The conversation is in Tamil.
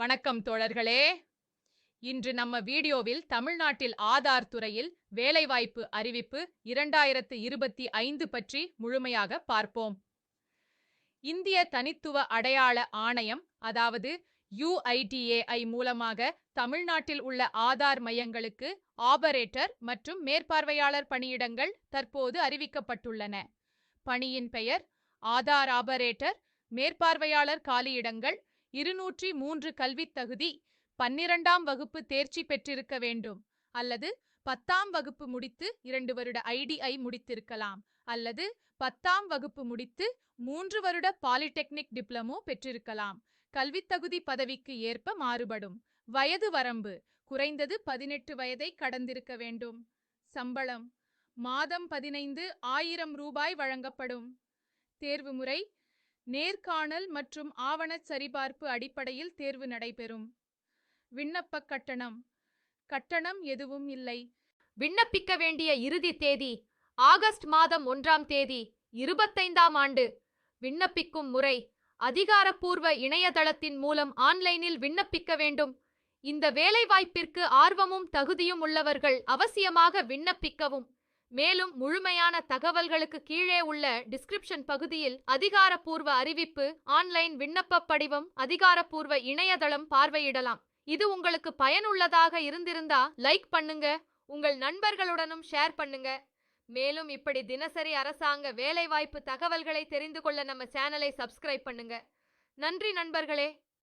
வணக்கம் தோழர்களே. இன்று நம்ம வீடியோவில் தமிழ்நாட்டில் ஆதார் துறையில் வேலைவாய்ப்பு அறிவிப்பு இரண்டாயிரத்து இருபத்தி ஐந்து பற்றி முழுமையாக பார்ப்போம். இந்திய தனித்துவ அடையாள ஆணையம் அதாவது யுஐடிஏஐ மூலமாக தமிழ்நாட்டில் உள்ள ஆதார் மையங்களுக்கு ஆபரேட்டர் மற்றும் மேற்பார்வையாளர் பணியிடங்கள் தற்போது அறிவிக்கப்பட்டுள்ளன. பணியின் பெயர் ஆதார் ஆபரேட்டர் மேற்பார்வையாளர் காலியிடங்கள் இருநூற்றி மூன்று கல்வித் தகுதி பன்னிரண்டாம் வகுப்பு தேர்ச்சி பெற்றிருக்க வேண்டும். அல்லது பத்தாம் வகுப்பு முடித்து இரண்டு வருட ஐடிஐ முடித்திருக்கலாம். அல்லது பத்தாம் வகுப்பு முடித்து மூன்று வருட பாலிடெக்னிக் டிப்ளமோ பெற்றிருக்கலாம். கல்வித்தகுதி பதவிக்கு ஏற்ப மாறுபடும். வயது வரம்பு குறைந்தது பதினெட்டு வயதை கடந்திருக்க வேண்டும். சம்பளம் மாதம் பதினைந்து ஆயிரம் ரூபாய் வழங்கப்படும். தேர்வு முறை நேர்காணல் மற்றும் ஆவணச் சரிபார்ப்பு அடிப்படையில் தேர்வு நடைபெறும். விண்ணப்ப கட்டணம். கட்டணம் எதுவும் இல்லை. விண்ணப்பிக்க வேண்டிய இறுதி தேதி ஆகஸ்ட் மாதம் ஒன்றாம் தேதி இருபத்தைந்தாம் ஆண்டு. விண்ணப்பிக்கும் முறை அதிகாரப்பூர்வ இணையதளத்தின் மூலம் ஆன்லைனில் விண்ணப்பிக்க வேண்டும். இந்த வேலைவாய்ப்பிற்கு ஆர்வமும் தகுதியும் உள்ளவர்கள் அவசியமாக விண்ணப்பிக்கவும். மேலும் முழுமையான தகவல்களுக்கு கீழே உள்ள டிஸ்கிரிப்ஷன் பகுதியில் அதிகாரப்பூர்வ அறிவிப்பு ஆன்லைன் விண்ணப்ப படிவம் அதிகாரப்பூர்வ இணையதளம் பார்வையிடலாம். இது உங்களுக்கு பயனுள்ளதாக இருந்திருந்தா லைக் பண்ணுங்க உங்கள் நண்பர்களுடனும் ஷேர் பண்ணுங்க. மேலும் இப்படி தினசரி அரசாங்க வேலைவாய்ப்பு தகவல்களை தெரிந்து கொள்ள நம்ம சேனலை சப்ஸ்கிரைப் பண்ணுங்க. நன்றி நண்பர்களே.